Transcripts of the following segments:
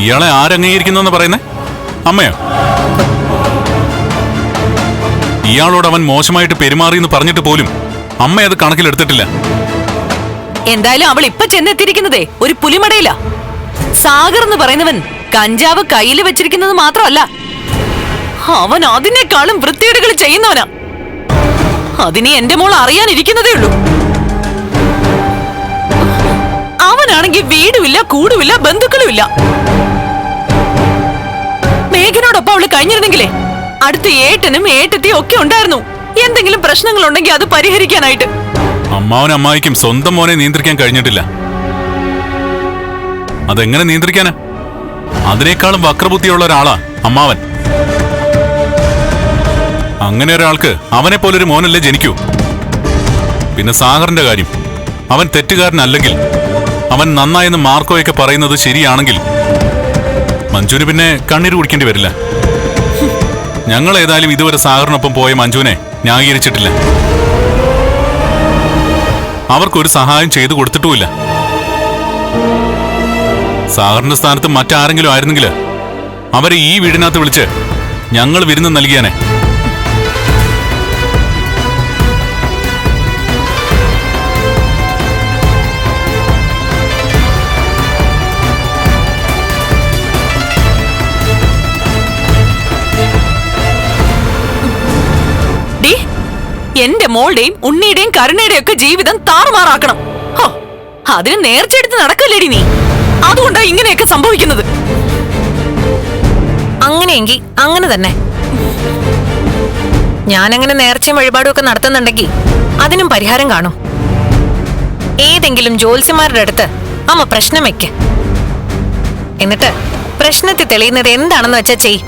ഇയാളെ ആരംഗീകരിക്കുന്നെന്ന് പറയുന്നേ? അമ്മയോ? ഇയാളോട് അവൻ മോശമായിട്ട് പെരുമാറി എന്ന് പറഞ്ഞിട്ട് പോലും അമ്മ അത് കണക്കിലെടുത്തിട്ടില്ല. എന്തായാലും അവൾ ഇപ്പൊ ചെന്നെത്തിയിരിക്കുന്നതേ ഒരു പുലിമടയില. സാഗർ എന്ന് പറയുന്നവൻ കഞ്ചാവ് കയ്യിൽ വെച്ചിരിക്കുന്നത് മാത്രമല്ല അവൻ അതിനേക്കാളും വൃത്തികേടുകൾ ചെയ്യുന്നവനാ. അതിനെ എന്റെ മോൾ അറിയാനിരിക്കുന്നതേ ഉള്ളൂ. അവനാണെങ്കിൽ വീടുമില്ല കൂടുമില്ല ബന്ധുക്കളുമില്ല. മേഘനോടൊപ്പം അവൾ കഴിഞ്ഞിരുന്നെങ്കിലേ അടുത്ത ഏട്ടനും ഏട്ടത്തിയും ഒക്കെ ഉണ്ടായിരുന്നു. എന്തെങ്കിലും പ്രശ്നങ്ങൾ ഉണ്ടെങ്കിൽ അത് പരിഹരിക്കാനായിട്ട്. അമ്മാവനും അമ്മായിക്കും സ്വന്തം മോനെ നിയന്ത്രിക്കാൻ കഴിഞ്ഞിട്ടില്ല. അതെങ്ങനെ നിയന്ത്രിക്കാനാ? അതിനേക്കാളും വക്രബുദ്ധിയുള്ള ഒരാളാ അമ്മാവൻ. അങ്ങനെ ഒരാൾക്ക് അവനെ പോലൊരു മോനല്ലേ ജനിക്കൂ. പിന്നെ സാഗറിന്റെ കാര്യം. അവൻ തെറ്റുകാരനല്ലെങ്കിൽ അവൻ നന്നായെന്ന് മാർക്കോയൊക്കെ പറയുന്നത് ശരിയാണെങ്കിൽ മഞ്ജുവിന് പിന്നെ കണ്ണീര് കുടിക്കേണ്ടി വരില്ല. ഞങ്ങൾ ഏതായാലും ഇതുവരെ സാഗറിനൊപ്പം പോയ മഞ്ജുവിനെ ന്യായീകരിച്ചിട്ടില്ല. അവർക്കൊരു സഹായം ചെയ്തു കൊടുത്തിട്ടുമില്ല. സാഗറിന്റെ സ്ഥാനത്ത് മറ്റാരെങ്കിലും ആയിരുന്നെങ്കിൽ അവരെ ഈ വീടിനകത്ത് വിളിച്ച് ഞങ്ങൾ വിരുന്ന് നൽകിയാനെ. എന്റെ മോളുടെയും ഉണ്ണിയുടെയും കരുണയുടെയും ഒക്കെ ജീവിതം താറുമാറാക്കണം. അതിന് നേർച്ചെടുത്ത് നടക്കല്ലേടി നീ? അതുകൊണ്ടാ ഇങ്ങനെയൊക്കെ സംഭവിക്കുന്നത്. അങ്ങനെയെങ്കിൽ അങ്ങനെ തന്നെ. ഞാനങ്ങനെ നേർച്ചയും വഴിപാടും ഒക്കെ നടത്തുന്നുണ്ടെങ്കിൽ അതിനും പരിഹാരം കാണും. ഏതെങ്കിലും ജ്യോത്സ്യന്മാരുടെ അടുത്ത് അമ്മ പ്രശ്നം വെക്ക്. എന്നിട്ട് പ്രശ്നത്തിൽ തെളിയുന്നത് എന്താണെന്ന് വെച്ചാ ചെയ്.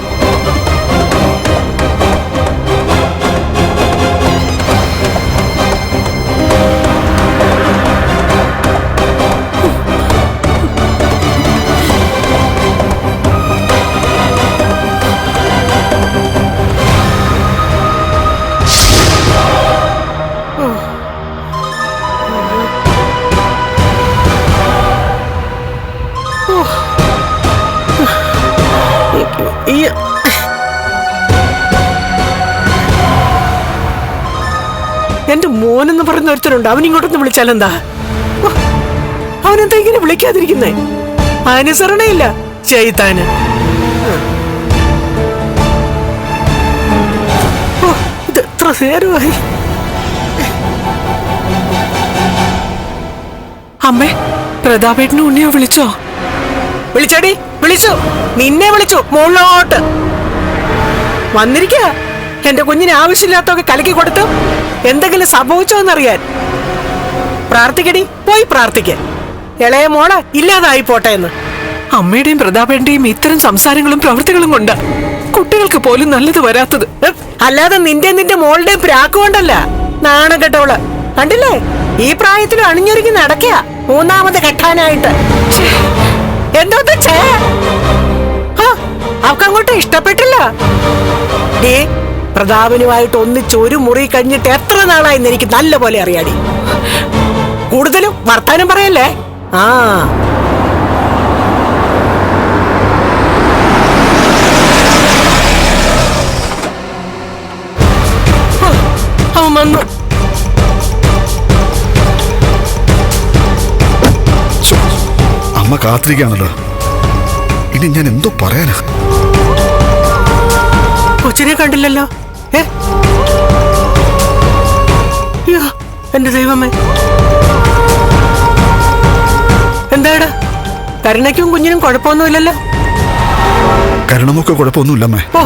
എന്റെ മോനെന്ന് പറയുന്ന ഒരുത്തരുണ്ട് അവൻ ഇങ്ങോട്ടൊന്ന് വിളിച്ചാലെന്താ? അവനെന്താ ഇങ്ങനെ വിളിക്കാതിരിക്കുന്നേ? അനുസരണയില്ല ചെയ്താന് ഇത് എത്ര നേരമായി? അമ്മേ പ്രതാപേട്ടനും ഉണ്ണിയോ വിളിച്ചോ? വിളിച്ചടി. വിളിച്ചു. നിന്നെ വിളിച്ചു. മുകളിലോട്ട് വന്നിരിക്ക. എന്റെ കുഞ്ഞിന് ആവശ്യമില്ലാത്തൊക്കെ കലക്കി കൊടുത്തു എന്തെങ്കിലും സംഭവിച്ചോ എന്നറിയാൻ. പ്രാർത്ഥിക്കടി. പോയി പ്രാർത്ഥിക്ക. ഇളയ മോൾ ഇല്ലാതായി പോട്ടെ എന്ന്. അമ്മയുടെയും പ്രതാപേന്റെയും ഇത്തരം സംസാരങ്ങളും പ്രവൃത്തികളും കൊണ്ട് കുട്ടികൾക്ക് പോലും നല്ലത് വരാത്തത്. അല്ലാതെ നിന്റെ നിന്റെ മോളുടെയും പ്രാക്ക് കൊണ്ടല്ല. നാണം കെട്ടവൾ കണ്ടില്ലേ? ഈ പ്രായത്തിലും അണിഞ്ഞൊരുങ്ങി നടക്കുക മൂന്നാമത് കെട്ടാനായിട്ട്. എന്തോന്ന് ചേ? അവക്കങ്ങോട്ട് ഇഷ്ടപ്പെട്ടില്ല. ഡേ പ്രതാപനുമായിട്ട് ഒന്നിച്ച് ഒരു മുറി കഴിഞ്ഞിട്ട് എത്ര നാളായെന്ന് എനിക്ക് നല്ല പോലെ അറിയാടി. കൂടുതലും വർത്താനം പറയല്ലേ? ആ. അവ വന്നു. അമ്മ കാത്തിരിക്കുകയാണല്ലോ. ഇനി ഞാൻ എന്തോ പറയാനാ? കൊച്ചിനെ കണ്ടില്ലല്ലോ. ഏ? എന്റെ ദൈവമേ. എന്താടാ? കരുണയ്ക്കും കുഞ്ഞിനും കുഴപ്പമൊന്നുമില്ലല്ലോ? കരുണമൊക്കെ കുഴപ്പമൊന്നുമില്ലമ്മേ. ഓ